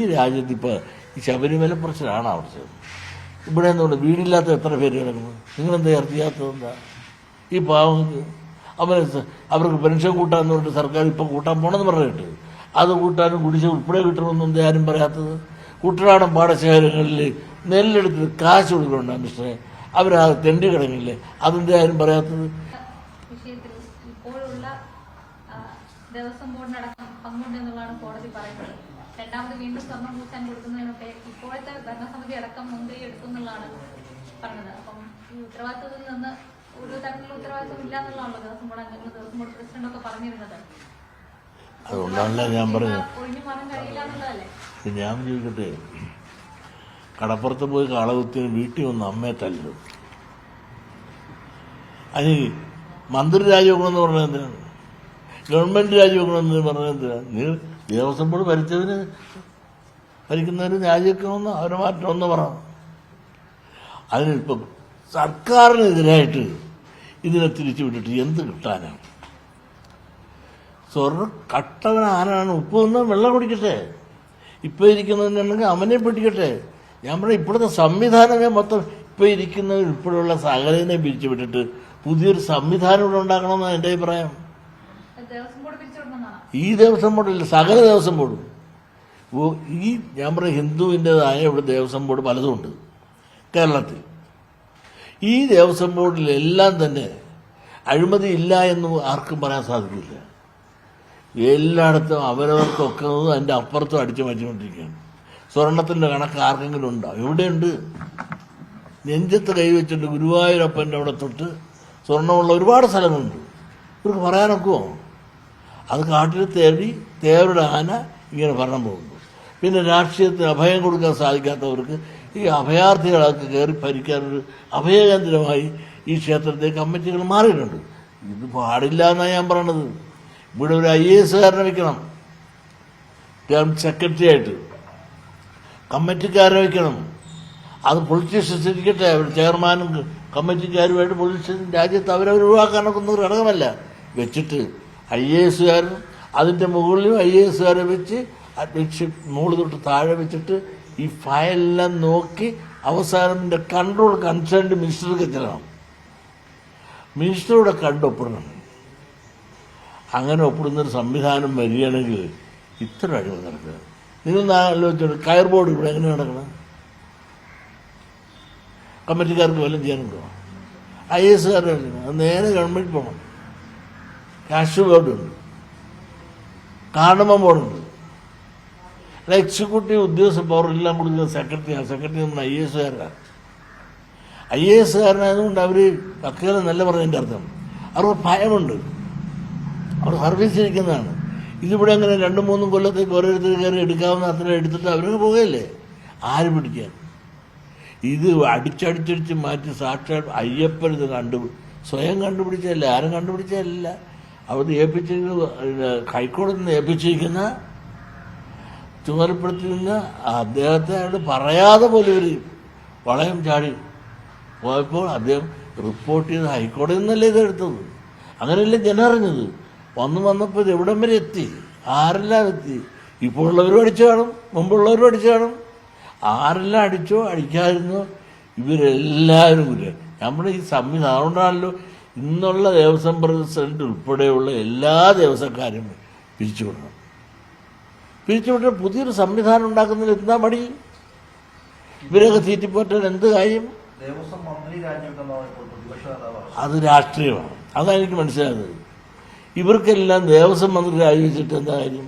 ഈ രാജ്യത്ത് ഇപ്പോൾ ഈ ശബരിമല പ്രശ്നമാണ് അവിടുത്തെ ഇവിടെ എന്തുകൊണ്ട് വീടില്ലാത്ത എത്ര പേര് കിടക്കുന്നു? നിങ്ങളെന്താ ഇറക്കിയാത്തതെന്താ ഈ പാവങ്ങൾക്ക് അവരെ അവർക്ക് പെൻഷൻ കൂട്ടാന്ന് പറഞ്ഞിട്ട് സർക്കാർ ഇപ്പോൾ കൂട്ടാൻ പോണെന്ന് പറഞ്ഞിട്ട് അത് കൂട്ടാനും കുടിശ്ശ ഉൾപ്പെടെ കിട്ടണമെന്നും ആരും പറയാത്തത്? കുട്ടനാടൻ പാടശേഖരങ്ങളിൽ നെല്ലെടുത്ത് കാശ് കൊടുക്കണ്ട മിസ്റ്ററെ. അവരാ തെണ്ടി കിടങ്ങില്ലേ അതെന്താ ആരും പറയാത്തത്? ദേവസ്വം ബോർഡിനടക്കം പങ്കുണ്ടെന്നുള്ളതാണ് കോടതി പറയുന്നത്. രണ്ടാമത് വീണ്ടും സ്വർണം പൂശാൻ കൊടുക്കുന്നതിനൊക്കെ ഇപ്പോഴത്തെ ഭരണസമിതി അടക്കം മുൻകൈ എടുക്കുന്നുള്ളതാണ് പറഞ്ഞത്. അപ്പം ഈ ഉത്തരവാദിത്തത്തിൽ നിന്ന് ഒരു തരത്തിലുള്ള ഉത്തരവാദിത്തം ഇല്ല എന്നുള്ളതാണല്ലോ ദേവസ്വം ബോർഡ് അംഗങ്ങൾ ദേവസ്വം ബോർഡ് പ്രസിഡന്റ് ഒക്കെ പറഞ്ഞിരുന്നത്. അതുകൊണ്ടാണല്ലോ ഞാൻ പറഞ്ഞത്. ഞാൻ ചോദിക്കട്ടെ? കടപ്പുറത്ത് പോയി കാളകുത്തിന് വീട്ടിൽ വന്ന് അമ്മയെ തല്ലു അതിന് മന്ത്രി രാജിവെക്കണമെന്ന് പറഞ്ഞത് എന്തിനാണ്? ഗവൺമെന്റ് രാജിവെക്കണമെന്ന് പറഞ്ഞത് നീ ദേവസ്വം ബോർഡ് ഭരിച്ചതിന് ഭരിക്കുന്നവര് രാജിവെക്കണമെന്ന് അവരെ മാറ്റണമെന്ന് പറ. അതിനിപ്പം സർക്കാരിനെതിരായിട്ട് ഇതിനെ തിരിച്ചു വിട്ടിട്ട് എന്ത് കിട്ടാനാണ് സ്വർണ കട്ടവൻ ആരാണ്? ഉപ്പ് നിന്ന് വെള്ളം കുടിക്കട്ടെ. ഇപ്പൊ ഇരിക്കുന്നതിനുണ്ടെങ്കിൽ അവനെ പിടിക്കട്ടെ. ഞാൻ പറയാം ഇപ്പോഴത്തെ സംവിധാനമേ മൊത്തം ഇപ്പൊ ഇരിക്കുന്ന ഇപ്പോഴുള്ള സകലനെ പിരിച്ചു വിട്ടിട്ട് പുതിയൊരു സംവിധാനം ഇവിടെ ഉണ്ടാക്കണമെന്നാണ് എന്റെ അഭിപ്രായം അത് ദേവസ്വം ബോർഡ് പിരിച്ചുവിടണമെന്നാണ് ഈ ദേവസ്വം ബോർഡില്ല സകല ദേവസ്വം ബോർഡും. ഈ ഞാൻ പറയും ഹിന്ദുവിന്റെതായ ഇവിടെ ദേവസ്വം ബോർഡ് പലതുമുണ്ട് കേരളത്തിൽ. ഈ ദേവസ്വം ബോർഡിലെല്ലാം തന്നെ അഴിമതി ഇല്ല എന്ന് ആർക്കും പറയാൻ സാധിക്കില്ല. എല്ലായിടത്തും അവരവർക്കൊക്കെ അതിന്റെ അപ്പുറത്തും അടിച്ചു മാറ്റിക്കൊണ്ടിരിക്കുകയാണ്. സ്വർണത്തിന്റെ കണക്ക് ആർക്കെങ്കിലും ഉണ്ടാവും എവിടെയുണ്ട്? നെഞ്ചത്ത് കൈവച്ചിട്ട് ഗുരുവായൂരപ്പന്റെ അവിടെ തൊട്ട് സ്വർണമുള്ള ഒരുപാട് സ്ഥലങ്ങളുണ്ട്. ഇവർക്ക് പറയാനൊക്കുമോ അത് കാട്ടിൽ തേടി തേവരുടെ ആന ഇങ്ങനെ ഭരണം പോകുന്നു. പിന്നെ രാഷ്ട്രീയത്തിന് അഭയം കൊടുക്കാൻ സാധിക്കാത്തവർക്ക് ഈ അഭയാർത്ഥികളൊക്കെ കയറി ഭരിക്കാനൊരു അഭയകേന്ദ്രമായി ഈ ക്ഷേത്രത്തെ കമ്മിറ്റികൾ മാറിയിട്ടുണ്ട്. ഇത് പാടില്ല എന്നാണ് ഞാൻ പറയണത്. ഇവിടെ ഒരു ഐ എ എസുകാരനെ വെക്കണം. ടേം സെക്രട്ടറി ആയിട്ട് കമ്മിറ്റിക്കാരെ വെക്കണം. അത് പൊളിറ്റീഷ്യൻസ് ഇരിക്കട്ടെ അവർ ചെയർമാനും കമ്മിറ്റിക്കാരുമായിട്ട് പൊളിറ്റീഷ്യൻ രാജ്യത്ത് അവരവർ ഒഴിവാക്കാനൊക്കെ ഒന്നും ഘടകമല്ല. വെച്ചിട്ട് ഐ എ എസുകാരും അതിന്റെ മുകളിലും ഐ എ എസുകാരെ വെച്ച് അധ്യക്ഷ മുകളിൽ തൊട്ട് താഴെ വെച്ചിട്ട് ഈ ഫയലെല്ലാം നോക്കി അവസാനം ഇതിന്റെ കൺട്രോൾ കൺസേൺഡ് മിനിസ്റ്റർക്ക് ചെല്ലണം. മിനിസ്റ്ററുടെ കണ്ടൊപ്പിടണം അങ്ങനെ ഒപ്പിടുന്നൊരു സംവിധാനം വരികയാണെങ്കിൽ ഇത്ര അഴിമതി നടക്കുക നിങ്ങൾ ആലോചിച്ചോട്ട് കയർ ബോർഡ് ഇവിടെ എങ്ങനെ നടക്കണം? കമ്മിറ്റിക്കാർക്ക് വല്ലതും ചെയ്യാനുണ്ടോ? ഐ എസ് കാരുടെ അത് നേരെ ഗവൺമെന്റ് പോകണം. കാഷ് ബോർഡുണ്ട് കാർഡമ ബോർഡുണ്ട്. അല്ല എക്സിക്യൂട്ടീവ് ഉദ്യോഗസ്ഥ പവർ എല്ലാം കൊടുക്കുന്ന സെക്രട്ടറിയാണ് സെക്രട്ടറി നമ്മൾ ഐ എസ് എസുകാരനാണ് ഐ എ എസ് കാരനായതുകൊണ്ട് അവർ വക്കീലെ നല്ല പറഞ്ഞതിന്റെ അർത്ഥം. അവർക്ക് ഭയമുണ്ട്. അവർ സർവീസ് ഇരിക്കുന്നതാണ് ഇതിവിടെ അങ്ങനെ രണ്ടും മൂന്നും കൊല്ലത്തേക്ക് ഓരോരുത്തർ കയറി എടുക്കാവുന്ന അത്ര എടുത്തിട്ട് അവരൊക്കെ പോകുകയല്ലേ ആര് പിടിക്കാൻ? ഇത് അടിച്ചടിച്ചടിച്ച് മാറ്റി സാക്ഷാൽ അയ്യപ്പൻ ഇത് കണ്ടു സ്വയം കണ്ടുപിടിച്ചതല്ല. ആരും കണ്ടുപിടിച്ചതല്ല. അവർ ഏൽപ്പിച്ചിരിക്കുന്ന ഹൈക്കോടതിയിൽ നിന്ന് ഏൽപ്പിച്ചിരിക്കുന്ന ചുമതലപ്പെടുത്തി നിന്ന് അദ്ദേഹത്തെ അയാൾ പറയാതെ പോലും ഒരു വളയം ചാടി പോയപ്പോൾ അദ്ദേഹം റിപ്പോർട്ട് ചെയ്ത് ഹൈക്കോടതി നിന്നല്ലേ ഇത് എടുത്തത്? അങ്ങനെയല്ലേ ജനറിഞ്ഞത് വന്നു വന്നപ്പോൾ ഇത് എവിടം വരെ എത്തി? ആരെല്ലാം എത്തി? ഇപ്പോൾ ഉള്ളവരും അടിച്ചു കാണും മുമ്പുള്ളവരും അടിച്ചു കാണും. ആരെല്ലാം അടിച്ചോ അടിക്കാതിരുന്നോ ഇവരെല്ലാവരും ഇല്ല നമ്മുടെ ഈ സംവിധാനം അതുകൊണ്ടാണല്ലോ ഇന്നുള്ള ദേവസ്വം പ്രസിഡന്റ് ഉൾപ്പെടെയുള്ള എല്ലാ ദേവസ്വക്കാരും പിരിച്ചുവിടണം പിരിച്ചുവിട്ട് പുതിയൊരു സംവിധാനം ഉണ്ടാക്കുന്നതിൽ എന്താ മടി? ഇവരൊക്കെ തീറ്റിപ്പോറ്റാൻ എന്ത് കാര്യം. അത് രാഷ്ട്രീയമാണ്. അതാണ് എനിക്ക് മനസ്സിലാകുന്നത്. ഇവർക്കെല്ലാം ദേവസ്വം മന്ത്രി രാജിവെച്ചിട്ട് എന്താ കാര്യം?